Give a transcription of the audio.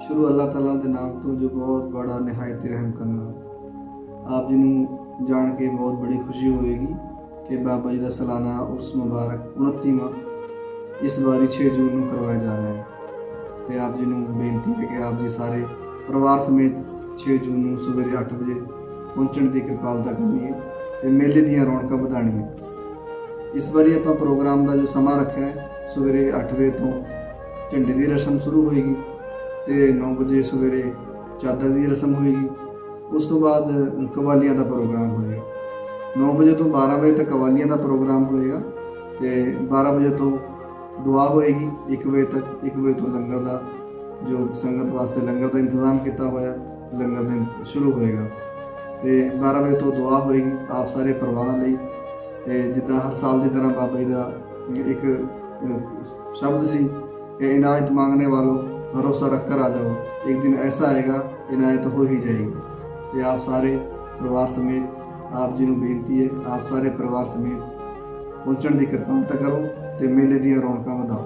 ਸ਼ੁਰੂ ਅੱਲਾਹ ਤਾਲਾ ਦੇ ਨਾਮ ਤੋਂ ਜੋ ਬਹੁਤ ਬੜਾ ਨਿਹਾਇਤ ਰਹਿਮ ਕਰਨ। ਵਾਲਾ ਆਪ ਜੀ ਨੂੰ ਜਾਣ ਕੇ ਬਹੁਤ ਬੜੀ ਖੁਸ਼ੀ ਹੋਏਗੀ ਕਿ ਬਾਬਾ ਜੀ ਦਾ ਸਾਲਾਨਾ ਉਰਸ ਮੁਬਾਰਕ 29ਵਾਂ ਇਸ ਵਾਰੀ 6 ਜੂਨ ਨੂੰ ਕਰਵਾਇਆ ਜਾ ਰਿਹਾ ਹੈ। ਤੇ ਆਪ ਜੀ ਨੂੰ ਬੇਨਤੀ ਹੈ ਕਿ ਆਪ ਜੀ ਸਾਰੇ ਪਰਿਵਾਰ ਸਮੇਤ 6 ਜੂਨ ਨੂੰ ਸਵੇਰੇ 8 ਵਜੇ ਪਹੁੰਚਣ ਦੀ ਕਿਰਪਾਲਤਾ ਕਰਨੀ ਹੈ ਤੇ ਮੇਲੇ ਦੀਆਂ ਰੌਣਕਾਂ ਵਧਾਉਣੀਆਂ। ਇਸ ਵਾਰੀ ਆਪਾਂ ਪ੍ਰੋਗਰਾਮ ਦਾ ਜੋ ਸਮਾਂ ਰੱਖਿਆ ਹੈ, ਸਵੇਰੇ 8 ਵਜੇ ਤੋਂ ਝੰਡੇ ਦੀ ਰਸਮ ਸ਼ੁਰੂ ਹੋਏਗੀ ਤੇ 9 ਵਜੇ ਸਵੇਰੇ ਚਾਦਰ ਦੀ ਰਸਮ ਹੋਏਗੀ। ਉਸ ਤੋਂ ਬਾਅਦ ਕਵਾਲੀਆਂ ਦਾ ਪ੍ਰੋਗਰਾਮ ਹੋਏਗਾ। 9 ਵਜੇ ਤੋਂ 12 ਵਜੇ ਤੱਕ ਕਵਾਲੀਆਂ ਦਾ ਪ੍ਰੋਗਰਾਮ ਹੋਏਗਾ ਤੇ 12 ਵਜੇ ਤੋਂ ਦੁਆ ਹੋਏਗੀ 1 ਵਜੇ ਤੱਕ 1 ਵਜੇ ਤੋਂ ਲੰਗਰ ਦਾ, ਜੋ ਸੰਗਤ ਵਾਸਤੇ ਲੰਗਰ ਦਾ ਇੰਤਜ਼ਾਮ ਕੀਤਾ ਹੋਇਆ, ਲੰਗਰ ਦਿਨ ਸ਼ੁਰੂ ਹੋਏਗਾ। ਤੇ 12 ਵਜੇ ਤੋਂ ਦੁਆ ਹੋਏਗੀ ਆਪ ਸਾਰੇ ਪਰਿਵਾਰਾਂ ਲਈ। ਤੇ ਜਿੱਦਾਂ ਹਰ ਸਾਲ ਦੀ ਤਰ੍ਹਾਂ ਬਾਬਾ ਜੀ ਦਾ ਇੱਕ ਸ਼ਬਦ ਸੀ ਕਿ ਇਨਾਇਤ ਮੰਗਨੇ ਵਾਲੋ ਭਰੋਸਾ ਰੱਖ ਕਰ ਆ ਜਾਓ। ਇੱਕ ਦਿਨ ਐਸਾ ਆਏਗਾ, ਇਨਾਇਤ ਹੋ ਹੀ ਜਾਏਗੀ। ਤੇ ਆਪ ਸਾਰੇ ਪਰਿਵਾਰ ਸਮੇਤ ਆਪ ਜੀ ਨੂੰ ਬੇਨਤੀ ਹੈ, ਆਪ ਸਾਰੇ ਪਰਿਵਾਰ ਸਮੇਤ ਪਹੁੰਚਣ ਦੀ ਕਿਰਪਾਲਤਾ ਕਰੋ ਤੇ ਮੇਲੇ ਦੀਆਂ ਰੌਣਕਾਂ ਵਧਾਓ।